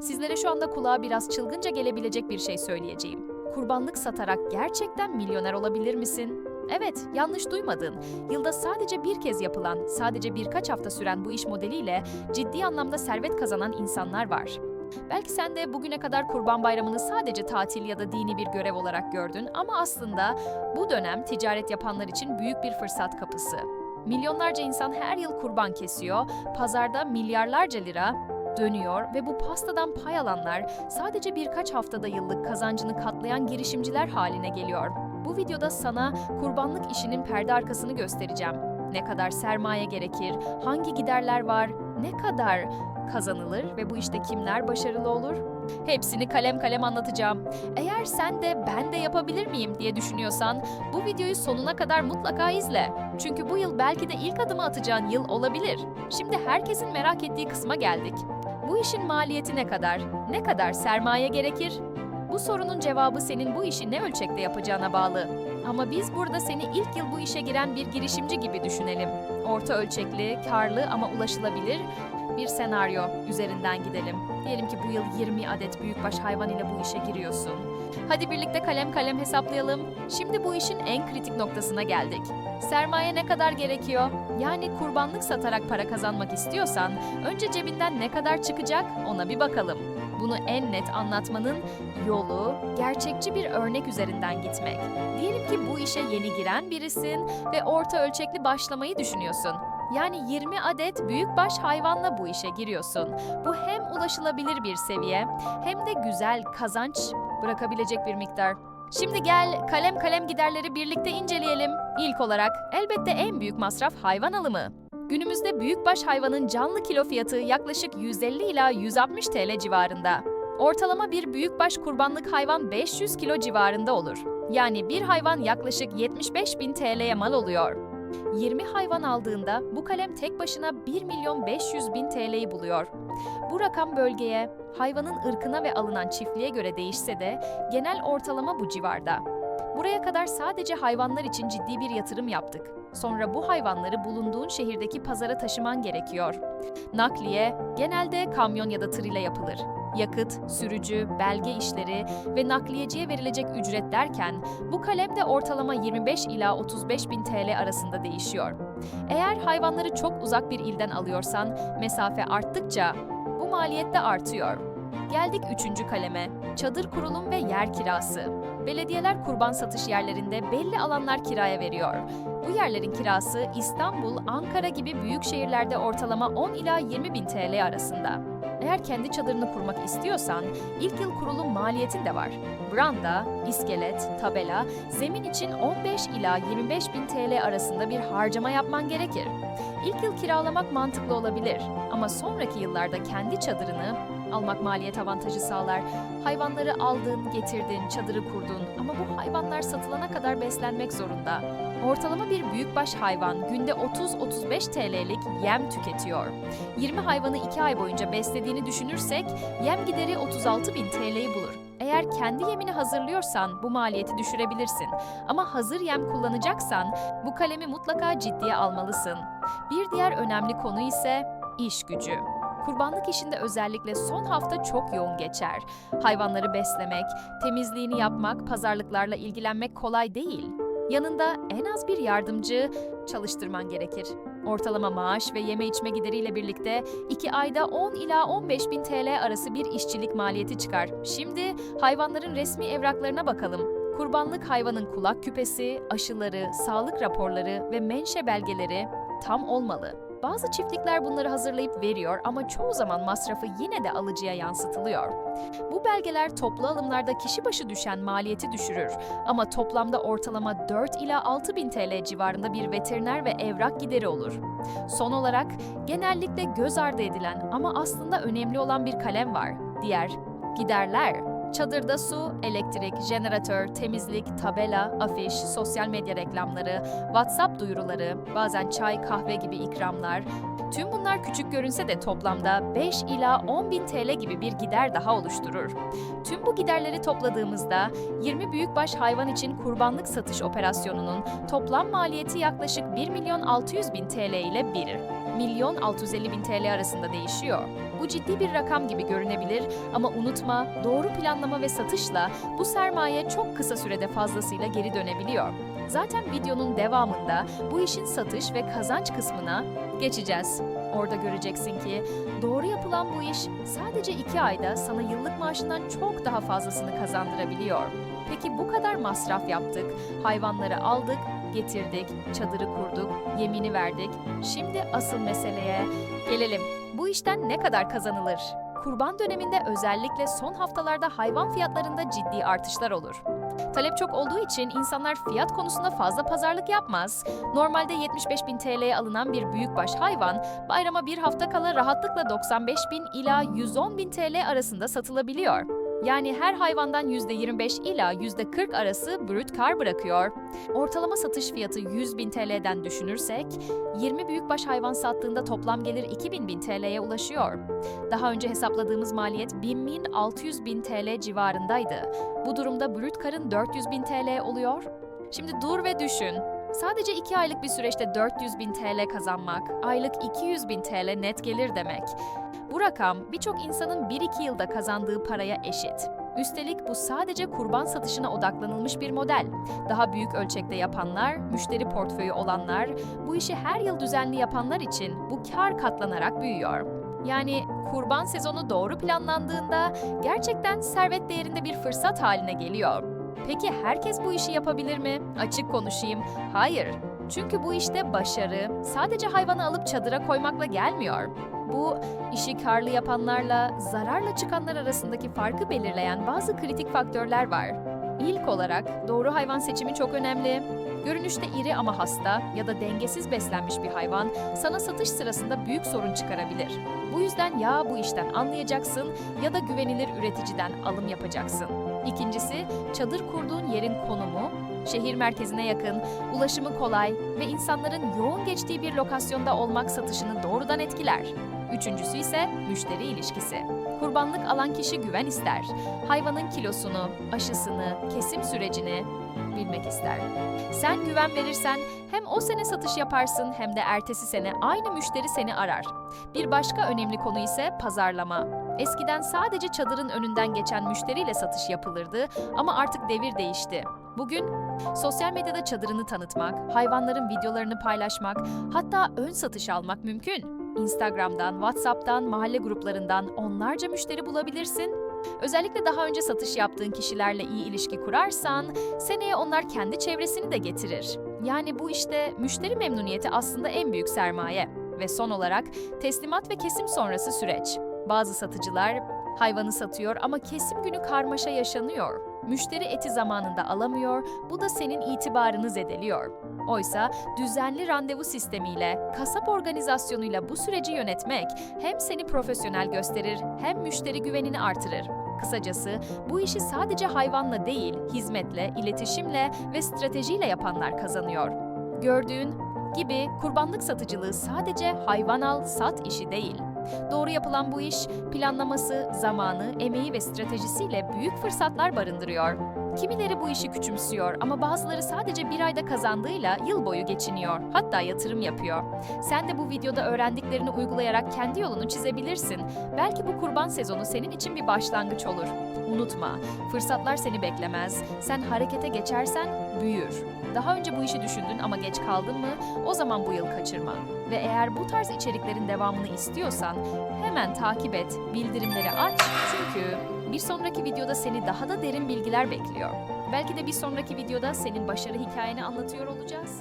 Sizlere şu anda kulağa biraz çılgınca gelebilecek bir şey söyleyeceğim. Kurbanlık satarak gerçekten milyoner olabilir misin? Evet, yanlış duymadın. Yılda sadece bir kez yapılan, sadece birkaç hafta süren bu iş modeliyle ciddi anlamda servet kazanan insanlar var. Belki sen de bugüne kadar Kurban Bayramı'nı sadece tatil ya da dini bir görev olarak gördün ama aslında bu dönem ticaret yapanlar için büyük bir fırsat kapısı. Milyonlarca insan her yıl kurban kesiyor, pazarda milyarlarca lira dönüyor ve bu pastadan pay alanlar sadece birkaç haftada yıllık kazancını katlayan girişimciler haline geliyor. Bu videoda sana kurbanlık işinin perde arkasını göstereceğim. Ne kadar sermaye gerekir, hangi giderler var, ne kadar kazanılır ve bu işte kimler başarılı olur? Hepsini kalem kalem anlatacağım. Eğer sen de ben de yapabilir miyim diye düşünüyorsan bu videoyu sonuna kadar mutlaka izle. Çünkü bu yıl belki de ilk adımı atacağın yıl olabilir. Şimdi herkesin merak ettiği kısma geldik. Bu işin maliyeti ne kadar? Ne kadar sermaye gerekir? Bu sorunun cevabı senin bu işi ne ölçekte yapacağına bağlı. Ama biz burada seni ilk yıl bu işe giren bir girişimci gibi düşünelim. Orta ölçekli, karlı ama ulaşılabilir bir senaryo üzerinden gidelim. Diyelim ki bu yıl 20 adet büyükbaş hayvan ile bu işe giriyorsun. Hadi birlikte kalem kalem hesaplayalım. Şimdi bu işin en kritik noktasına geldik. Sermaye ne kadar gerekiyor? Yani kurbanlık satarak para kazanmak istiyorsan önce cebinden ne kadar çıkacak ona bir bakalım. Bunu en net anlatmanın yolu gerçekçi bir örnek üzerinden gitmek. Diyelim ki bu işe yeni giren birisin ve orta ölçekli başlamayı düşünüyorsun. Yani 20 adet büyükbaş hayvanla bu işe giriyorsun. Bu hem ulaşılabilir bir seviye hem de güzel kazanç bırakabilecek bir miktar. Şimdi gel kalem kalem giderleri birlikte inceleyelim. İlk olarak elbette en büyük masraf hayvan alımı. Günümüzde büyükbaş hayvanın canlı kilo fiyatı yaklaşık 150 ila 160 TL civarında. Ortalama bir büyükbaş kurbanlık hayvan 500 kilo civarında olur. Yani bir hayvan yaklaşık 75 bin TL'ye mal oluyor. 20 hayvan aldığında bu kalem tek başına 1 milyon 500 bin TL'yi buluyor. Bu rakam bölgeye, hayvanın ırkına ve alınan çiftliğe göre değişse de genel ortalama bu civarda. Buraya kadar sadece hayvanlar için ciddi bir yatırım yaptık. Sonra bu hayvanları bulunduğun şehirdeki pazara taşıman gerekiyor. Nakliye genelde kamyon ya da tır ile yapılır. Yakıt, sürücü, belge işleri ve nakliyeciye verilecek ücret derken bu kalem de ortalama 25 ila 35 bin TL arasında değişiyor. Eğer hayvanları çok uzak bir ilden alıyorsan mesafe arttıkça bu maliyet de artıyor. Geldik üçüncü kaleme, çadır kurulum ve yer kirası. Belediyeler kurban satış yerlerinde belli alanlar kiraya veriyor. Bu yerlerin kirası İstanbul, Ankara gibi büyük şehirlerde ortalama 10 ila 20 bin TL arasında. Eğer kendi çadırını kurmak istiyorsan ilk yıl kurulum maliyetin de var. Branda, iskelet, tabela, zemin için 15 ila 25 bin TL arasında bir harcama yapman gerekir. İlk yıl kiralamak mantıklı olabilir ama sonraki yıllarda kendi çadırını almak maliyet avantajı sağlar. Hayvanları aldın, getirdin, çadırı kurdun ama bu hayvanlar satılana kadar beslenmek zorunda. Ortalama bir büyükbaş hayvan günde 30-35 TL'lik yem tüketiyor. 20 hayvanı 2 ay boyunca beslediğini düşünürsek yem gideri 36 bin TL'yi bulur. Eğer kendi yemini hazırlıyorsan bu maliyeti düşürebilirsin. Ama hazır yem kullanacaksan bu kalemi mutlaka ciddiye almalısın. Bir diğer önemli konu ise iş gücü. Kurbanlık işinde özellikle son hafta çok yoğun geçer. Hayvanları beslemek, temizliğini yapmak, pazarlıklarla ilgilenmek kolay değil. Yanında en az bir yardımcı çalıştırman gerekir. Ortalama maaş ve yeme içme gideriyle birlikte 2 ayda 10 ila 15 bin TL arası bir işçilik maliyeti çıkar. Şimdi hayvanların resmi evraklarına bakalım. Kurbanlık hayvanın kulak küpesi, aşıları, sağlık raporları ve menşe belgeleri tam olmalı. Bazı çiftlikler bunları hazırlayıp veriyor ama çoğu zaman masrafı yine de alıcıya yansıtılıyor. Bu belgeler toplu alımlarda kişi başı düşen maliyeti düşürür ama toplamda ortalama 4 ila 6 bin TL civarında bir veteriner ve evrak gideri olur. Son olarak genellikle göz ardı edilen ama aslında önemli olan bir kalem var. Diğer giderler. Çadırda su, elektrik, jeneratör, temizlik, tabela, afiş, sosyal medya reklamları, WhatsApp duyuruları, bazen çay, kahve gibi ikramlar. Tüm bunlar küçük görünse de toplamda 5 ila 10 bin TL gibi bir gider daha oluşturur. Tüm bu giderleri topladığımızda 20 büyükbaş hayvan için kurbanlık satış operasyonunun toplam maliyeti yaklaşık 1 milyon 600 bin TL ile bir. Milyon 650 bin TL arasında değişiyor. Bu ciddi bir rakam gibi görünebilir ama unutma doğru planlama ve satışla bu sermaye çok kısa sürede fazlasıyla geri dönebiliyor. Zaten videonun devamında bu işin satış ve kazanç kısmına geçeceğiz. Orada göreceksin ki doğru yapılan bu iş sadece iki ayda sana yıllık maaşından çok daha fazlasını kazandırabiliyor. Peki bu kadar masraf yaptık, hayvanları aldık, getirdik, çadırı kurduk, yemini verdik. Şimdi asıl meseleye gelelim. Bu işten ne kadar kazanılır? Kurban döneminde özellikle son haftalarda hayvan fiyatlarında ciddi artışlar olur. Talep çok olduğu için insanlar fiyat konusunda fazla pazarlık yapmaz. Normalde 75 bin TL'ye alınan bir büyükbaş hayvan bayrama bir hafta kala rahatlıkla 95 bin ila 110 bin TL arasında satılabiliyor. Yani her hayvandan %25 ila %40 arası brüt kar bırakıyor. Ortalama satış fiyatı 100 bin TL'den düşünürsek, 20 büyükbaş hayvan sattığında toplam gelir 2000 bin TL'ye ulaşıyor. Daha önce hesapladığımız maliyet 1000-600 bin TL civarındaydı. Bu durumda brüt karın 400 bin TL oluyor. Şimdi dur ve düşün. Sadece 2 aylık bir süreçte 400 bin TL kazanmak, aylık 200 bin TL net gelir demek. Bu rakam birçok insanın 1-2 yılda kazandığı paraya eşit. Üstelik bu sadece kurban satışına odaklanılmış bir model. Daha büyük ölçekte yapanlar, müşteri portföyü olanlar, bu işi her yıl düzenli yapanlar için bu kar katlanarak büyüyor. Yani kurban sezonu doğru planlandığında gerçekten servet değerinde bir fırsat haline geliyor. Peki herkes bu işi yapabilir mi? Açık konuşayım. Hayır. Çünkü bu işte başarı sadece hayvanı alıp çadıra koymakla gelmiyor. Bu işi karlı yapanlarla zararla çıkanlar arasındaki farkı belirleyen bazı kritik faktörler var. İlk olarak doğru hayvan seçimi çok önemli. Görünüşte iri ama hasta ya da dengesiz beslenmiş bir hayvan sana satış sırasında büyük sorun çıkarabilir. Bu yüzden ya bu işten anlayacaksın ya da güvenilir üreticiden alım yapacaksın. İkincisi, çadır kurduğun yerin konumu, şehir merkezine yakın, ulaşımı kolay ve insanların yoğun geçtiği bir lokasyonda olmak satışını doğrudan etkiler. Üçüncüsü ise müşteri ilişkisi. Kurbanlık alan kişi güven ister. Hayvanın kilosunu, aşısını, kesim sürecini bilmek ister. Sen güven verirsen hem o sene satış yaparsın hem de ertesi sene aynı müşteri seni arar. Bir başka önemli konu ise pazarlama. Eskiden sadece çadırın önünden geçen müşteriyle satış yapılırdı ama artık devir değişti. Bugün sosyal medyada çadırını tanıtmak, hayvanların videolarını paylaşmak, hatta ön satış almak mümkün. Instagram'dan, WhatsApp'tan, mahalle gruplarından onlarca müşteri bulabilirsin. Özellikle daha önce satış yaptığın kişilerle iyi ilişki kurarsan, seneye onlar kendi çevresini de getirir. Yani bu işte müşteri memnuniyeti aslında en büyük sermaye. Ve son olarak teslimat ve kesim sonrası süreç. Bazı satıcılar hayvanı satıyor ama kesim günü karmaşa yaşanıyor. Müşteri eti zamanında alamıyor, bu da senin itibarını zedeliyor. Oysa düzenli randevu sistemiyle, kasap organizasyonuyla bu süreci yönetmek hem seni profesyonel gösterir hem müşteri güvenini artırır. Kısacası bu işi sadece hayvanla değil, hizmetle, iletişimle ve stratejiyle yapanlar kazanıyor. Gördüğün gibi kurbanlık satıcılığı sadece hayvan al, sat işi değil. Doğru yapılan bu iş, planlaması, zamanı, emeği ve stratejisiyle büyük fırsatlar barındırıyor. Kimileri bu işi küçümsüyor ama bazıları sadece bir ayda kazandığıyla yıl boyu geçiniyor, hatta yatırım yapıyor. Sen de bu videoda öğrendiklerini uygulayarak kendi yolunu çizebilirsin. Belki bu kurban sezonu senin için bir başlangıç olur. Unutma, fırsatlar seni beklemez. Sen harekete geçersen büyür. Daha önce bu işi düşündün ama geç kaldın mı? O zaman bu yıl kaçırma. Ve eğer bu tarz içeriklerin devamını istiyorsan hemen takip et, bildirimleri aç çünkü bir sonraki videoda seni daha da derin bilgiler bekliyor. Belki de bir sonraki videoda senin başarı hikayeni anlatıyor olacağız.